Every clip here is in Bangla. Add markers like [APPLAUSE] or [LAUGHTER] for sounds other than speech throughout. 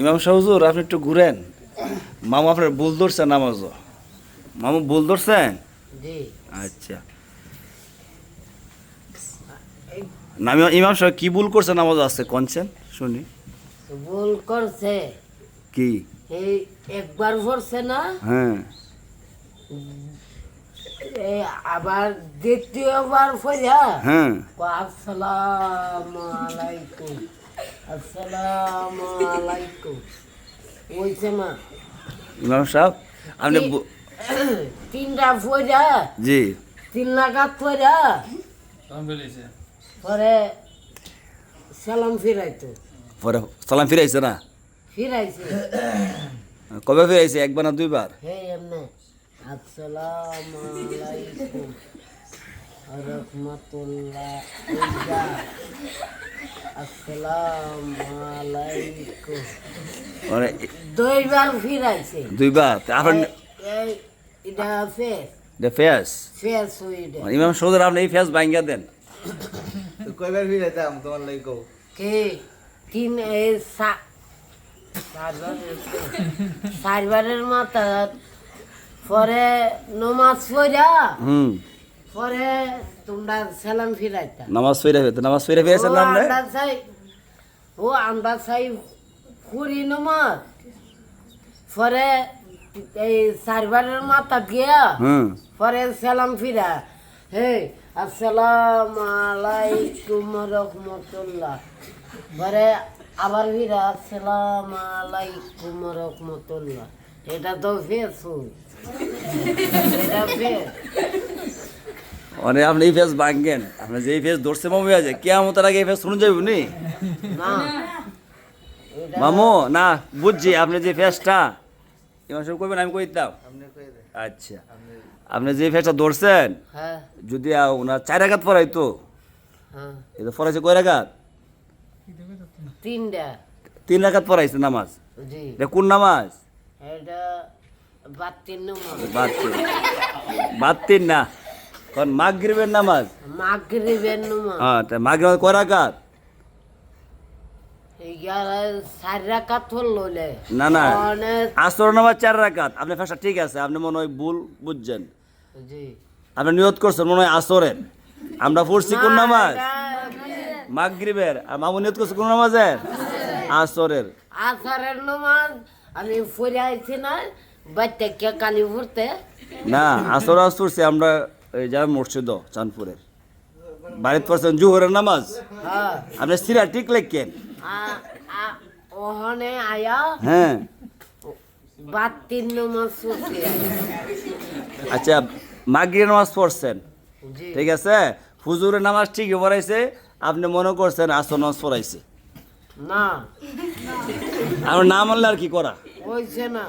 ইমাম শাহুজুর আপনি একটু ঘুরেন। মামু আপনার ভুল ধরছেন নামাজও মামু ভুল ধরছেন? আচ্ছা। না আমি ইমাম সাহেব কি ভুল করছে নামাজ আছে কনছেন? শুনি। ভুল করছে। কি? এই একবার পড়ছে না। হ্যাঁ। আবার দ্বিতীয়বার পড়া হ্যাঁ। আসসালামু আলাইকুম। আসসালামু আলাইকুম। বলছে না ইমাম সাহেব আপনি তিনটা পড়া জি। তিন লাগাত পড়া পরে সালাম ফিরাইতো। পরে সালাম ফিরাইছে না? ফিরাইছে। কবে ফিরাইছে? একবার না দুইবার? হে এমনে। আসসালামু আলাইকুম। রহমতুল্লাহ। আসসালামু আলাইকুম মানে দুইবার ফিরাইছে। দুইবার? আপনার এটা ফেস এটা ফেস ফেস হইডে ইমাম সৌদের আপনি এই ফেস ভাঙ্গা দেন। তো কয়বার ফিরে তোমার লাগি কও কে? তিন এই সা- চারবারের চারবারের মাথা পরে নমাজ পড়া? হুম। পরে তোমরা সালাম ফিরাইতা। নামাজ ফিরে তো নামাজ ফিরে আপনি আন্দাজ চাই ও আন্দাজ চাই ফুরি নমাজ। পরে এই চারবারের মাথা গিয়া হুম। পরে সালাম ফিরা। হে আসসালাম আলাইকুম রহমতুল্লাহ। পরে আবার ফিরা আসসালাম আলাইকুম রহমতুল্লাহ। এটা তো ফেস এটা ফেস মানে আপনি এই ফেস ভাঙ্গেন আপনি যে ফেস ধরছে মামু আছে কে কেমন আগে এই ফেস শুনে যাবেন নি? মামু না বুঝছি আপনি যে ফেসটা ইমাম সব করবেন আমি কই দিতাম? আপনি আচ্ছা। আপনি যে ফেসটা ধরছেন হ্যাঁ। যদি ওনার চার রাগাত পড়াইতো তো এটা পড়াইছে কয় রাগাত তিনটা। তিন রাগাত পড়াইছে নামাজ। এটা কোন নামাজ? এটা বাতিন বাতিন না। কারণ মাগরিবের নামাজ? মাগরিবের নমাজ। হ্যাঁ তা মাগরিব কয় রাকাত? না। না আসর নামাজ চার রাকাত। আপনি ঠিক আছে আপনি মনে হয় ভুল বুঝছেন। জি। আপনি নিয়ত করছেন মনে হয় আসরের। আমরা পড়ছি কোন নামাজ? মাগরিবের। আর মামু নিয়ত করছে কোন নামাজের? আসরের। আসারের নমাজ আমি পড়ে আইছি না বাচ্চা কে কালি পড়তে। না আসর পড়ছি আমরা এই যা মসজিদ চাঁদপুরের। বাড়িতে পড়ছেন জুহরের নামাজ? হ্যাঁ। আপনি সিরা ঠিক লেখেন। ওখানে আয়া হ্যাঁ। বাতির নমাজ আচ্ছা মাগরিবের নামাজ পড়ছেন? ঠিক আছে? হুজুরের নামাজ ঠিকই পড়াইছে আপনি মনে করছেন আসর নামাজ পড়াইছে? না। আমার নাম আনলে আর কি করা? হয়েছে না।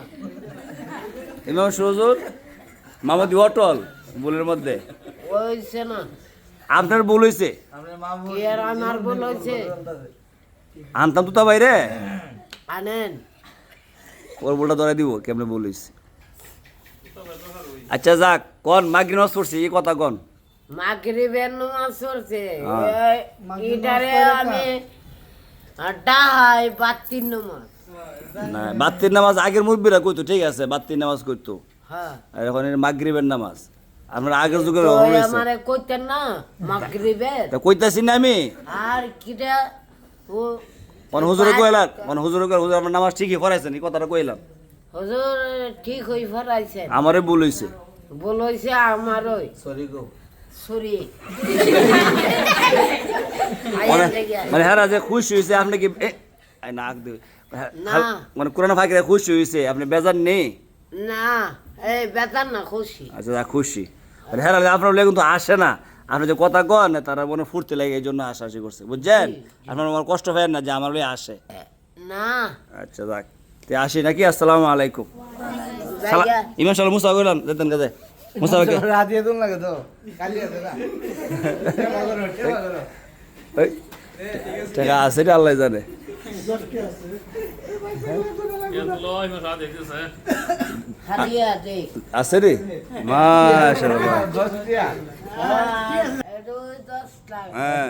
ইমাম সুজুর মামাদি অটল বুলের মধ্যে? হয়েছে না। আপনার ভুল কি আর আমার ভুল হয়েছে আনতাম তো তা বাইরে? আনেন। ওর বলটা ধরে দিব কেমনে ভুল হয়েছে আচ্ছা যাক কন মাগরি নামাজ পড়ছি এই কথা কন। মাগরিবের নমাজ পড়ছে। হ্যাঁ। এটারে আমি ডাহাই বাতির নমাজ। না বাত্তির নামাজ আগের মুরব্বীরা কইতো ঠিক আছে বাত্তির নামাজ কইতো। হ্যাঁ। এখন এর মাগরিবের নামাজ। আপনার আগের যুগের তো কইতেন না মাগরিবের। তা কইতাছি না আমি? আর কিটা ও মানে হুজুরে কইলাম মানে হুজুরে কইলাম হুজুর আমার নামাজ ঠিকই পড়াইছেন এই কথাটা কইলাম। হুজুর ঠিক হই ফরাইছেন আমারে ভুল হইছে। আমার ওই সরি গো। সরি। মানে মানে হ্যাঁ যে খুশি হয়েছে আপনি কি এ, আই নাক দে। না। মানে কোরআন ফাঁকিরা খুশি হয়েছে আপনি বেজার নেই। না এই বেতার না খুশি। আচ্ছা যা খুশি। আর হ্যাঁ আপনার লেগে কিন্তু আসে না। আপনি যে কথা কন তারা মনে ফুর্তি লাগে এই জন্য আশাআশি করছে। বুঝছেন? আপনার আমার কষ্ট হয় না যে আমার লয়ে আসে? না। আচ্ছা যাক। তে আসি নাকি? আসসালামু আলাইকুম। ইমান সাল মুসা কইলাম যেতেন কাজে মুসা কে? [LAUGHS] রাতে দুন লাগে তো। কালি আছে না। ওই টাকা আছে রে আল্লাহ জানে। আছে রে? মাশাআল্লাহ। হ্যাঁ।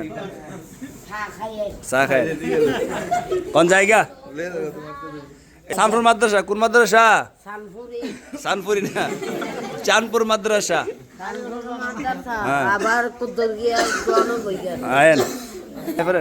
কোন জায়গা? সানপুর মাদ্রাসা। কোন মাদ্রাসা? সানপুরি না মাদ্রাসা। সানপুর মাদ্রাসা। হ্যাঁ। আবার